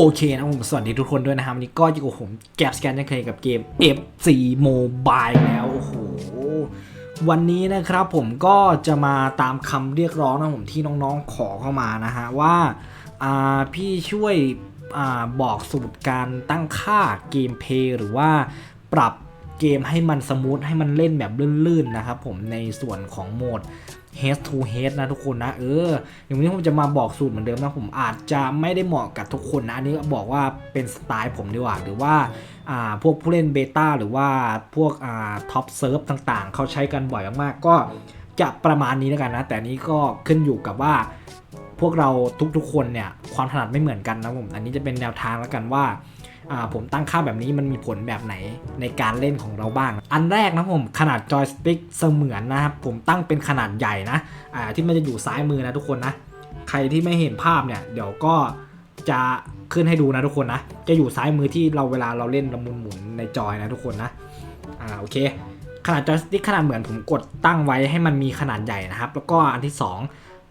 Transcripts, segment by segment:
โอเคนะผมสวัสดีทุกคนด้วยนะครับวันนี้ก็อยู่กับผมแกปสแกนยังเคยกับเกม FC Mobile แล้วโอ้โหวันนี้นะครับผมก็จะมาตามคำเรียกร้องนะผมที่น้องๆขอเข้ามานะฮะว่าาพี่ช่วยอบอกสูตรการตั้งค่าเกมเพย์หรือว่าปรับเกมให้มันสมูทให้มันเล่นแบบลื่นๆนะครับผมในส่วนของโหมด head to head นะทุกคนนะ เอออย่างวันนี้ผมจะมาบอกสูตรเหมือนเดิมนะผมอาจจะไม่ได้เหมาะกับทุกคนนะอันนี้บอกว่าเป็นสไตล์ผมดีกว่าหรือว่าอ่าพวกผู้เล่นเบต้าหรือว่าพวกอ่าท็อปเซิร์ฟต่างๆ เขาใช้กันบ่อยมากๆก็จะประมาณนี้แล้วกันนะ แต่นี้ก็ขึ้นอยู่กับว่า พวกเราทุกๆคนเนี่ยความถนัดไม่เหมือนกันนะผมอันนี้จะเป็นแนวทางแล้วกันว่า ผมตั้งค่าแบบนี้มันมีผลแบบไหนในการเล่นของเราบ้าง อันแรกนะผมขนาดจอยสติ๊กเสมือนนะครับผมตั้งเป็นขนาดใหญ่นะอ่าที่มันจะอยู่ซ้ายมือนะทุกคนนะ ใครที่ไม่เห็นภาพเนี่ยเดี๋ยวก็จะขึ้นให้ดูนะทุกคนนะ จะอยู่ซ้ายมือที่เราเวลาเราเล่นละมุนหมุนในจอยนะทุกคนนะ อ่าโอเค ขนาดจอยสติ๊กขนาดเหมือนผมกดตั้งไว้ให้มันมีขนาดใหญ่นะครับ แล้วก็อันที่สอง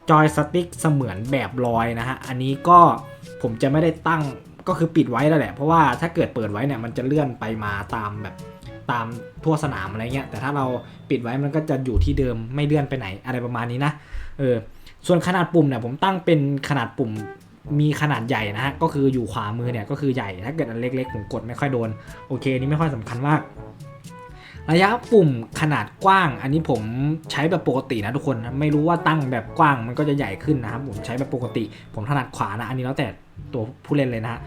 จอยสติ๊กเสมือนแบบลอยนะฮะ อันนี้ก็ผมจะไม่ได้ตั้ง ก็คือปิดไว้แล้วแหละ เพราะว่าถ้าเกิดเปิดไว้เนี่ยมันจะเลื่อนไปมาตามแบบตามทั่วสนามอะไรเงี้ย แต่ถ้าเราปิดไว้มันก็จะอยู่ที่เดิมไม่เลื่อนไปไหนอะไรประมาณนี้นะ เออ ส่วนขนาดปุ่มเนี่ยผมตั้งเป็นขนาดปุ่มมีขนาดใหญ่นะฮะ ก็คืออยู่ขวามือเนี่ยก็คือใหญ่ ถ้าเกิดอันเล็กๆผมกดไม่ค่อยโดน โอเคนนี่ไม่ค่อยสำคัญมาก ระยะปุ่มขนาดกว้าง อันนี้ผมใช้แบบปกตินะทุกคน ไม่รู้ว่าตั้งแบบกว้างมันก็จะใหญ่ขึ้นนะครับผมใช้แบบปกติ ผมถนัดขวานะ อันนี้แล้วแต่ตัวผู้เล่นเลยนะฮะ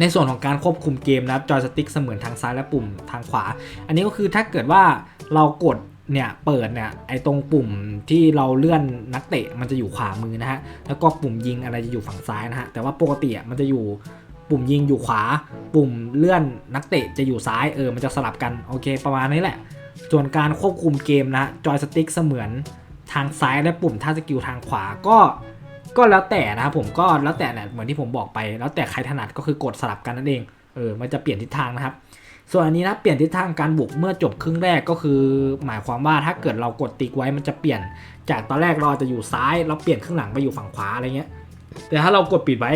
ในส่วนของการควบคุมเกมนะครับจอยสติ๊กเสมือนทางซ้ายและปุ่มทางขวา อันนี้ก็คือถ้าเกิดว่าเรากดเนี่ยเปิดเนี่ยไอตรงปุ่มที่เราเลื่อนนักเตะมันจะอยู่ขวามือนะฮะแล้วก็ปุ่มยิงอะไรจะอยู่ฝั่งซ้ายนะฮะแต่ว่าปกติอะมันจะอยู่ ปุ่มยิงอยู่ขวา ปุ่มเลื่อนนักเตะจะอยู่ซ้ายเออมันจะสลับกันโอเคประมาณนี้แหละ ส่วนการควบคุมเกมนะจอยสติ๊กเสมือนทางซ้ายและปุ่มท่าสกิลทางขวาก็ก็แล้วแต่นะครับผมก็แล้วแต่แหละเหมือนที่ผมบอกไป แล้วแต่ใครถนัดก็คือกดสลับกันนั่นเองเออมันจะเปลี่ยนทิศทางนะครับ ส่วนอันนี้นะเปลี่ยนทิศทางการบุกเมื่อจบครึ่งแรกก็คือ หมายความว่าถ้าเกิดเรากดติ๊กไว้มันจะเปลี่ยน จากตอนแรกเราจะอยู่ซ้ายเราเปลี่ยนครึ่งหลังไปอยู่ฝั่งขวาอะไรเงี้ยแต่ถ้าเรากดปิดไว้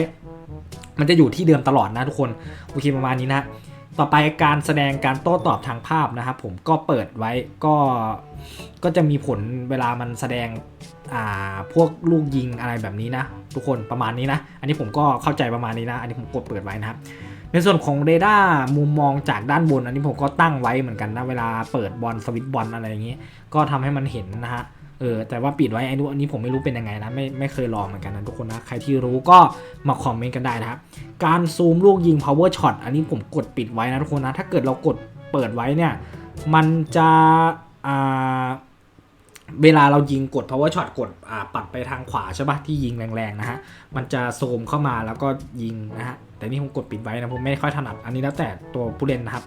มันจะอยู่ที่เดิมตลอดนะทุกคนโอเคประมาณนี้นะต่อไปการแสดงการโต้ตอบทางภาพนะครับผมก็เปิดไว้ก็ก็จะมีผลเวลามันแสดงอ่าพวกลูกยิงอะไรแบบนี้นะ ทุกคนประมาณนี้นะ อันนี้ผมก็เข้าใจประมาณนี้นะ อันนี้ผมกดเปิดไว้นะครับในส่วนของเรดาร์มุมมองจากด้านบน อันนี้ผมก็ตั้งไว้เหมือนกันนะ เวลาเปิดบอลสวิตบอลอะไรอย่างนี้ ก็ทำให้มันเห็นนะฮะ เออแต่ว่าปิดไว้ไอ้นู้นอันนี้ผมไม่รู้เป็นยังไงนะไม่ไม่เคยลองเหมือนกันนะทุกคนนะ ใครที่รู้ก็มาคอมเมนต์กันได้นะครับ การซูมลูกยิง power shot อันนี้ผมกดปิดไว้นะทุกคนนะ ถ้าเกิดเรากดเปิดไว้เนี่ย มันจะอ่าเวลาเรายิงกด power shot กดอ่าปัดไปทางขวาใช่ปะที่ยิงแรงๆนะฮะ มันจะโซมเข้ามาแล้วก็ยิงนะฮะแต่นี่ผมกดปิดไว้นะผมไม่ค่อยถนัดอันนี้แล้วแต่ตัวผู้เล่นนะครับ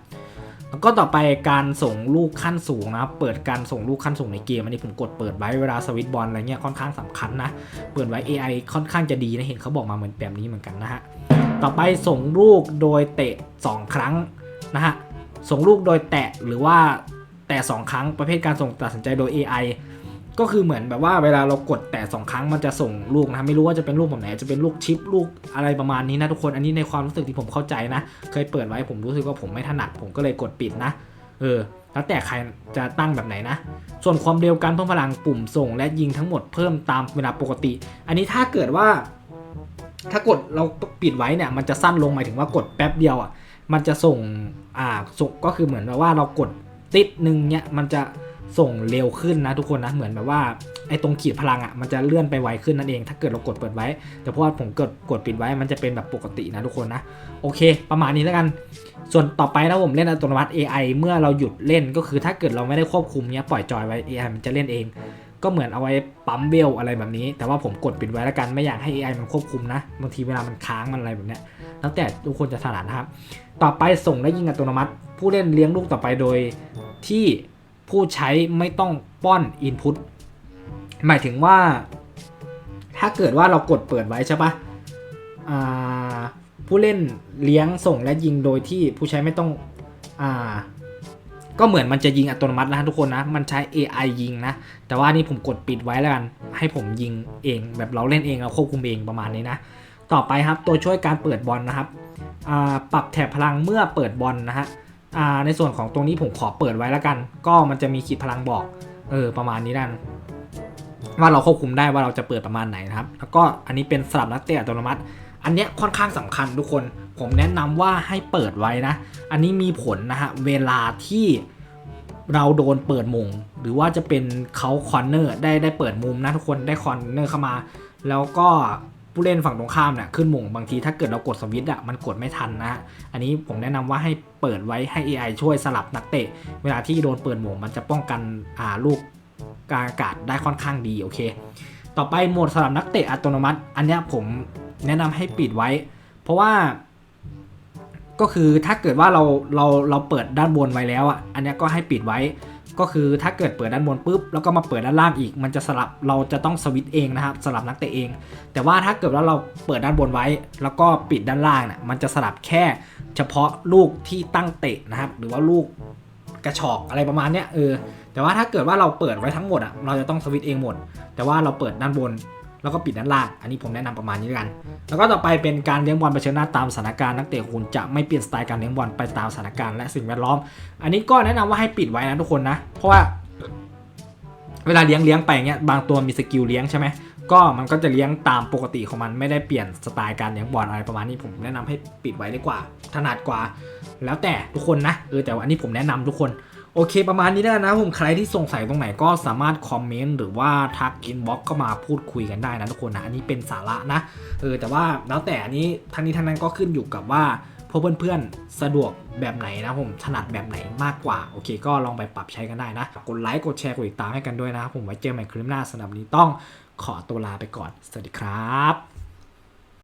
ก็ต่อไปการส่งลูกขั้นสูงนะครับ เปิดการส่งลูกขั้นสูงในเกมอันนี้ผมกดเปิดไว้เวลาสวิตบอลอะไรเงี้ยค่อนข้างสำคัญนะ เปิดไว้ AI ค่อนข้างจะดีนะเห็นเขาบอกมาเหมือนแบบนี้เหมือนกันนะฮะ ต่อไปส่งลูกโดยเตะ 2 ครั้งนะฮะ ส่งลูกโดยแตะหรือว่าแตะ2ครั้งประเภทการส่งตัดสินใจโดย AI ก็คือเหมือนแบบว่าเวลาเรากดแตะสองครั้งมันจะส่งลูกนะไม่รู้ว่าจะเป็นลูกแบบไหนจะเป็นลูกชิปลูกอะไรประมาณนี้นะทุกคนอันนี้ในความรู้สึกที่ผมเข้าใจนะ เคยเปิดไว้ผมรู้สึกว่าผมไม่ถนัดผมก็เลยกดปิดนะ เออ แล้วแต่ใครจะตั้งแบบไหนนะ ส่วนความเร็วการเพิ่มพลังปุ่มส่ง และยิงทั้งหมดเพิ่มตามเวลาปกติ อันนี้ถ้าเกิดว่า ถ้ากดเราปิดไว้เนี่ยมันจะสั้นลงหมายถึงว่ากดแป๊บเดียวอะมันจะส่งอ่าส่งก็คือเหมือนแบบว่าเรากดติดหนึ่งเนี่ยมันจะ ส่งเร็วขึ้นนะทุกคนนะเหมือนแบบว่าไอ้ตรงขีดพลังอะมันจะเลื่อนไปไวขึ้นนั่นเอง ถ้าเกิดเรากดเปิดไว้ แต่เพราะว่าผมกดกดปิดไว้มันจะเป็นแบบปกตินะทุกคนนะโอเค ประมาณนี้แล้วกัน ส่วนต่อไปนะผมเล่นอัตโนมัติ AI เมื่อเราหยุดเล่นก็คือถ้าเกิดเราไม่ได้ควบคุมเนี้ยปล่อยจอยไว้ AI มันจะเล่นเอง ก็เหมือนเอาไว้ปั๊มเวลอะไรแบบนี้ แต่ว่าผมกดปิดไว้แล้วกันไม่อยากให้ AI มันควบคุมนะบางทีเวลามันค้างมันอะไรแบบเนี้ยแล้วแต่ทุกคนจะถนัดนะครับ ต่อไปส่งและยิงอัตโนมัติ ผู้เล่นเลี้ยงลูกต่อไปโดยที่ ผู้ใช้ไม่ต้องป้อน Input หมายถึงว่า ถ้าเกิดว่าเรากดเปิดไว้ใช่ปะผู้เล่นเลี้ยงส่งและยิงโดยที่ผู้ใช้ไม่ต้องอก็เหมือนมันจะยิงอัตโนมัตินะทุกคนนะ มันใช้ AI ยิงนะ แต่ว่านี่ผมกดปิดไว้แล้วกัน ให้ผมยิงเอง แบบเราเล่นเองเราควบคุมเองประมาณนี้นะ ต่อไปครับตัวช่วยการเปิดบอลนะครับ ปรับแถบพลังเมื่อเปิดบอลนะฮะ ในส่วนของตรงนี้ผมขอเปิดไว้แล้วกัน ก็มันจะมีขีดพลังบอกเออประมาณนี้นั่นว่าเราควบคุมได้ว่าเราจะเปิดประมาณไหนนะครับ แล้วก็อันนี้เป็นสลับนักเตะอัตโนมัติ อันเนี้ยค่อนข้างสำคัญทุกคน ผมแนะนำว่าให้เปิดไว้นะ อันนี้มีผลนะฮะเวลาที่เราโดนเปิดมุมหรือว่าจะเป็นเขาคอนเนอร์ได้ได้เปิดมุมนะทุกคนได้คอนเนอร์เข้ามา แล้วก็ ผู้เล่นฝั่งตรงข้ามเนี่ยขึ้นมุมบางทีถ้าเกิดเรากดสวิตช์อะมันกดไม่ทันนะฮะอันนี้ผมแนะนำว่าให้เปิดไว้ให้ AI ช่วยสลับนักเตะ เวลาที่โดนเปิดหมุมมันจะป้องกันอ่าลูกกลางอากาศได้ค่อนข้างดีโอเค ต่อไปโหมดสลับนักเตะอัตโนมัติ อันนี้ผมแนะนำให้ปิดไว้ เพราะว่า ก็คือถ้าเกิดว่าเราเราเราเปิดด้านบนไว้แล้วอะอันนี้ก็ให้ปิดไว้ ก็คือถ้าเกิดเปิดด้านบนปุ๊บแล้วก็มาเปิดด้านล่างอีก มันจะสลับเราจะต้องสวิตเองนะครับสลับนักเตะเอง แต่ว่าถ้าเกิดว่าเราเปิดด้านบนไว้ แล้วก็ปิดด้านล่างเนี่ยมันจะสลับแค่เฉพาะลูกที่ตั้งเตะนะครับ หรือว่าลูกกระชอกอะไรประมาณเนี้ยเออแต่ว่าถ้าเกิดว่าเราเปิดไว้ทั้งหมดอะเราจะต้องสวิตเองหมด แต่ว่าเราเปิดด้านบน แล้วก็ปิดด้านล่าง อันนี้ผมแนะนำประมาณนี้กัน แล้วก็ต่อไปเป็นการเลี้ยงบอลเผชิญหน้าตามสถานการณ์นักเตะคุณจะไม่เปลี่ยนสไตล์การเลี้ยงบอลไปตามสถานการณ์และสิ่งแวดล้อม อันนี้ก็แนะนำว่าให้ปิดไว้นะทุกคนนะ เพราะว่า เวลาเลี้ยงเลี้ยงไปเงี้ยบางตัวมีสกิลเลี้ยงใช่ไหมก็มันก็จะเลี้ยงตามปกติของมันไม่ได้เปลี่ยนสไตล์การเลี้ยงบอลอะไรประมาณนี้ผมแนะนำให้ปิดไว้ดีกว่าถนัดกว่า แล้วแต่ทุกคนนะเออแต่ว่าอันนี้ผมแนะนำทุกคน โอเคประมาณนี้แล้วนะผมใครที่สงสัยตรงไหนก็สามารถคอมเมนต์หรือว่าทักอินบ็อกเข้ามาพูดคุยกันได้นะทุกคนนะอันนี้เป็นสาระนะเออแต่ว่าแล้วแต่อันนี้ทั้งนี้ทั้งนั้นก็ขึ้นอยู่กับว่าพวกเพื่อนๆสะดวกแบบไหนนะผมถนัดแบบไหนมากกว่า โอเค ก็ลองไปปรับใช้กันได้นะ กดไลค์กดแชร์กดติดตามให้กันด้วยนะผมไว้เจอใหม่คลิปหน้าสำหรับวันนี้ต้องขอตัวลาไปก่อน สวัสดีครับ